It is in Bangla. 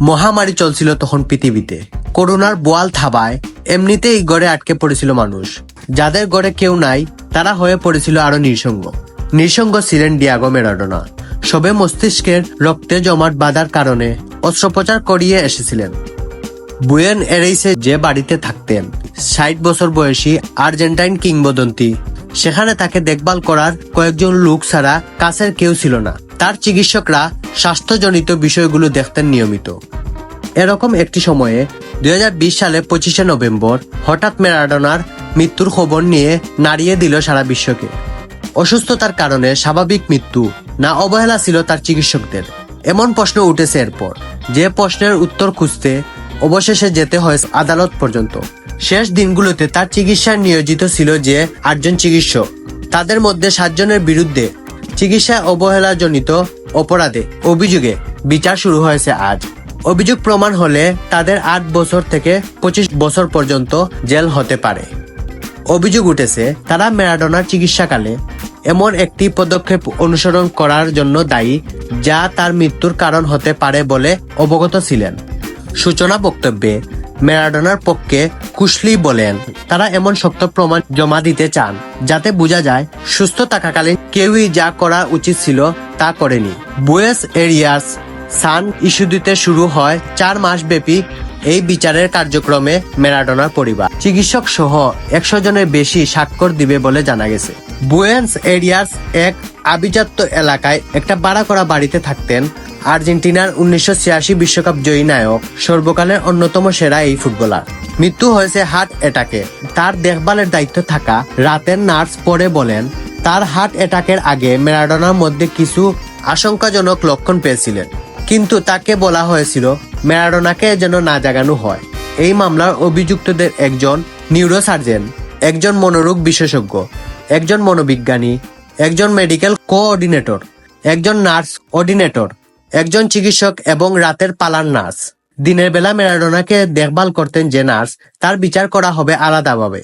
মহামারী চলছিল তখন পৃথিবীতে। করোনার বোয়াল থাবায় এমনিতেই গড়ে আটকে পড়েছিল মানুষ। যাদের গড়ে কেউ নাই, তারা হয়ে পড়েছিল আরও নিঃসঙ্গ। নিঃসঙ্গ ছিলেন ডিয়াগো মেরাডোনা। সবে মস্তিষ্কের রক্তে জমাট বাঁধার কারণে অস্ত্রোপচার করিয়ে এসেছিলেন। বুয়েন এরেইসে যে বাড়িতে থাকতেন, ষাট বছর বয়সী আর্জেন্টাইন কিংবদন্তি, সেখানে তাকে দেখভাল করার কয়েকজন লোক ছাড়া কাছের কেউ ছিল না। তার চিকিৎসকরা স্বাস্থ্যজনিত বিষয়গুলো দেখতেন নিয়মিত। এরকম একটি সময়ে দুই হাজার বিশ সালে পঁচিশে নভেম্বর হঠাৎ ম্যারাডোনার মৃত্যুর খবর নিয়ে নাড়িয়ে দিল সারা বিশ্বকে। অসুস্থতার কারণে স্বাভাবিক মৃত্যু না অবহেলা ছিল তার চিকিৎসকদের। এমন প্রশ্ন উঠেছে এরপর। যে প্রশ্নের উত্তর খুঁজতে অবশেষে যেতে হয় আদালত পর্যন্ত। শেষ দিনগুলোতে তার চিকিৎসায় নিয়োজিত ছিল যে আটজন চিকিৎসক। তাদের মধ্যে সাতজনের বিরুদ্ধে চিকিৎসায় অবহেলাজনিত অপরাধে অভিযোগে বিচার শুরু হয়েছে আজ। অভিযোগ প্রমাণ হলে তাদের আট বছর থেকে পঁচিশ বছর পর্যন্ত জেল হতে পারে। অভিযোগ উঠেছে, তারা ম্যারাডোনার চিকিৎসাকালে এমন একটি পদক্ষেপ অনুসরণ করার জন্য দায়ী, যা তার মৃত্যুর কারণ হতে পারে বলে অবগত ছিলেন। সূচনা বক্তব্যে, ম্যারাডোনার পক্ষে কুশলি বলেন, তারা এমন শক্ত প্রমাণ জমা দিতে চান, যাতে বোঝা যায় সুস্থ থাকাকালীন কেউই যা করা উচিত ছিল তা করেনি। বুয়েস এরিয়াস সান ইস্যু দিতে শুরু হয় চার মাস ব্যাপী এই বিচারের কার্যক্রমে ম্যারাডোনার পরিবার। চিকিৎসক সহ একশো জনের বেশি স্বাক্ষর দিবে বলে জানা গেছে। বুয়েন্স এরিয়াস এক আভিজাত্য এলাকায় একটা ভাড়া করা বাড়িতে থাকতেন। আর্জেন্টিনার উনিশশো ছিয়াশি বিশ্বকাপ জয়ী নায়ক, সর্বকালের অন্যতম সেরা এই ফুটবলার। মৃত্যু হয়েছে হার্ট অ্যাটাকে। তার দেখভালের দায়িত্ব থাকা রাতের নার্স পরে বলেন, তার হার্ট অ্যাটাকের আগে ম্যারাডোনার মধ্যে কিছু আশঙ্কাজনক লক্ষণ পেয়েছিলেন। কিন্তু তাকে বলা হয়েছিল, ম্যারাডোনাকে যেন না জাগানো হয়। এই মামলার অভিযুক্তদের একজন নিউরোসার্জন, একজন মনোরোগ বিশেষজ্ঞ, একজন মনোবিজ্ঞানী, একজন মেডিকেল কোঅর্ডিনেটর, একজন নার্স অর্ডিনেটর একজন চিকিৎসক এবং রাতের পালার নার্স। দিনের বেলা ম্যারাডোনাকে দেখভাল করতেন যে নার্স, তার বিচার করা হবে আলাদাভাবে।